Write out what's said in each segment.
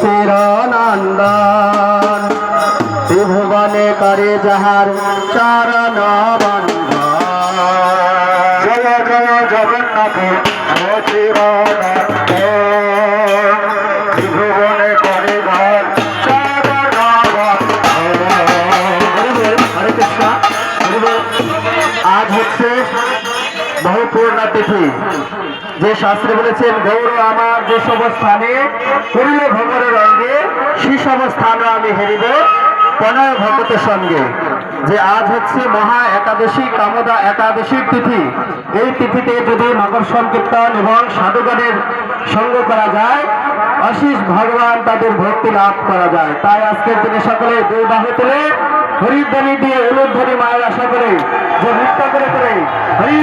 চিরনন্দন ত্রিভুবনে করে যাহার চরণ যে শাস্ত্রে বলেছেন, গৌর আমার যে সব স্থানে করিলে ভ্রমণের অঙ্গে, সে সব স্থানে আমি হেরিব প্রণয় ভগতের সঙ্গে। যে আজ হচ্ছে মহা একাদশী, কামদা একাদশীর তিথি। এই তিথিতে যদি নগর সংকীর্তন এবং সাধুগণের সঙ্গ করা যায় অশিস ভগবান তাদের ভক্তি লাভ করা যায়। তাই আজকের দিনে সকলে দুই বাহু তুলে হরিধ্বনি দিয়ে উলুধ্বনি মায়ের আশা করে যে নৃত্য করে করে হরি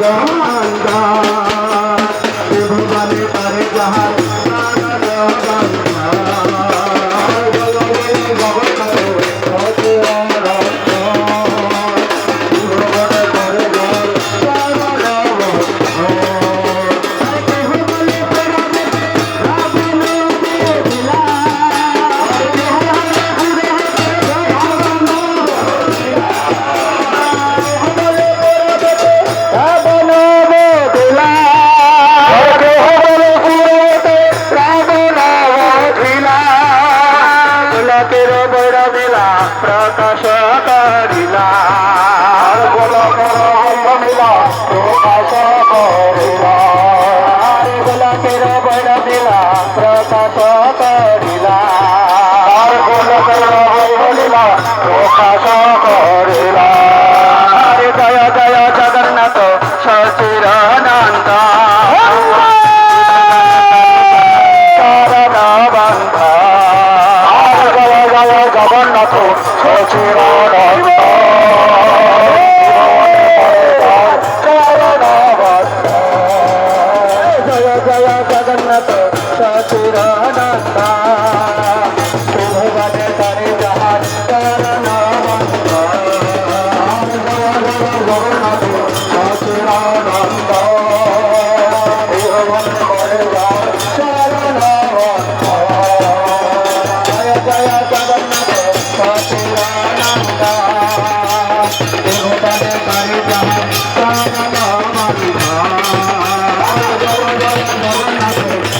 Ram পারি না আর বলো